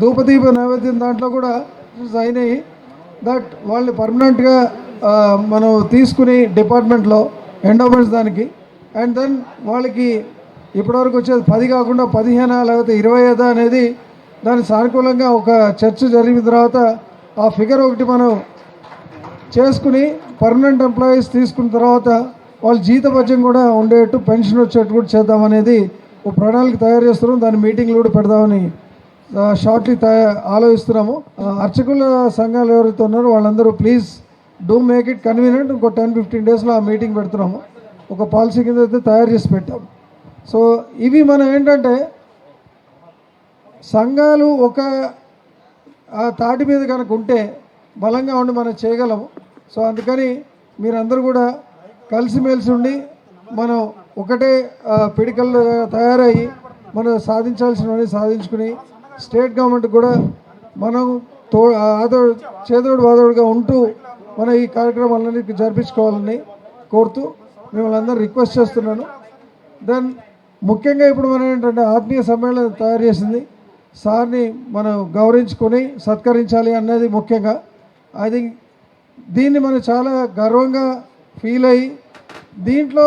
ధూపదీప నైవేద్యం దాంట్లో కూడా అయినాయి దట్ వాళ్ళని పర్మనెంట్గా మనం తీసుకుని డిపార్ట్మెంట్లో ఎండోమెంట్స్ దానికి. అండ్ దెన్ వాళ్ళకి ఇప్పటివరకు వచ్చేది పది కాకుండా పదిహేను లేకపోతే ఇరవై ఐదు అనేది దాని సానుకూలంగా ఒక చర్చ జరిగిన తర్వాత ఆ ఫిగర్ ఒకటి మనం చేసుకుని పర్మనెంట్ ఎంప్లాయీస్ తీసుకున్న తర్వాత వాళ్ళ జీతభత్యం కూడా ఉండేట్టు పెన్షన్ వచ్చేట్టు కూడా చేద్దామనేది ఒక ప్రణాళిక తయారు చేస్తున్నాం. దాని మీటింగ్లు కూడా పెడదామని షార్ట్లీ ఆలోచిస్తున్నాము. అర్చకుల సంఘాలు ఎవరైతే ఉన్నారో వాళ్ళందరూ please do make it convenient ఇంకో టెన్ ఫిఫ్టీన్ డేస్లో ఆ మీటింగ్ పెడుతున్నాము. ఒక పాలసీ కింద అయితే తయారు చేసి పెట్టాము. సో ఇవి మనం ఏంటంటే సంఘాలు ఒక ఆ తాటి మీద కనుక ఉంటే బలంగా ఉండి మనం చేయగలము. సో అందుకని మీరందరూ కూడా కలిసిమెలిసి ఉండి మనం ఒకటే పిడికలు పిడికల్లో తయారయ్యి మనం సాధించాల్సినవన్నీ సాధించుకుని స్టేట్ గవర్నమెంట్ కూడా మనం తో ఆదో చేదోడు వాదోడుగా ఉంటూ మన ఈ కార్యక్రమాలన్నీ జరిపించుకోవాలని కోరుతూ మిమ్మల్ని అందరూ రిక్వెస్ట్ చేస్తున్నాను. దెన్ ముఖ్యంగా ఇప్పుడు మనం ఏంటంటే ఆత్మీయ సమ్మేళనం తయారు చేసింది. సార్ని మనం గౌరవించుకొని సత్కరించాలి అన్నది ముఖ్యంగా. ఐ థింక్ దీన్ని మనం చాలా గర్వంగా ఫీల్ అయ్యి దీంట్లో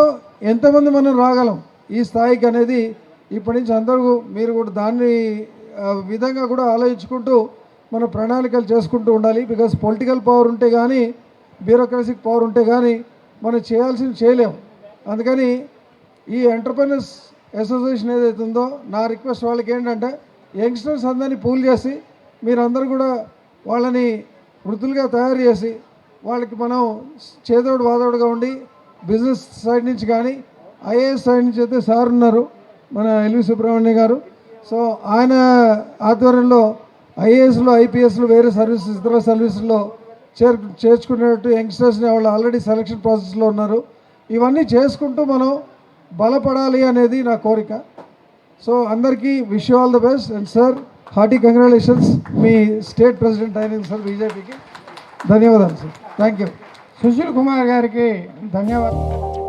ఎంతమంది మనం రాగలం ఈ స్థాయికి అనేది ఇప్పటి నుంచి అందరూ మీరు కూడా దాన్ని విధంగా కూడా ఆలోచించుకుంటూ మన ప్రణాళికలు చేసుకుంటూ ఉండాలి. బికాస్ పొలిటికల్ పవర్ ఉంటే కానీ బ్యూరోక్రసిక్ పవర్ ఉంటే కానీ మనం చేయాల్సింది చేయలేము అందుకని ఈ ఎంటర్ప్రెనర్స్ అసోసియేషన్ ఏదైతే ఉందో నా రిక్వెస్ట్ వాళ్ళకి ఏంటంటే యంగ్స్టర్స్ అందరినీ పూల్ చేసి మీరందరూ కూడా వాళ్ళని వృద్ధులుగా తయారు చేసి వాళ్ళకి మనం చేదోడు వాదోడుగా ఉండి బిజినెస్ సైడ్ నుంచి కానీ ఐఏఎస్ సైడ్ నుంచి అయితే సార్ ఉన్నారు మన ఎల్వి సుబ్రహ్మణ్య గారు. సో ఆయన ఆధ్వర్యంలో ఐఏఎస్లో ఐపీఎస్లో వేరే సర్వీసెస్ ఇతర సర్వీసుల్లో చేర్ చేర్చుకునేటట్టు యంగ్స్టర్స్ని వాళ్ళు ఆల్రెడీ సెలక్షన్ ప్రాసెస్లో ఉన్నారు. ఇవన్నీ చేసుకుంటూ మనం బలపడాలి అనేది నా కోరిక. సో అందరికీ wish all the best and sir hearty congratulations me state president అయినందుకు సార్ బీజేపీకి ధన్యవాదాలు sir thank you Sushil Kumar గారికి ధన్యవాదాలు.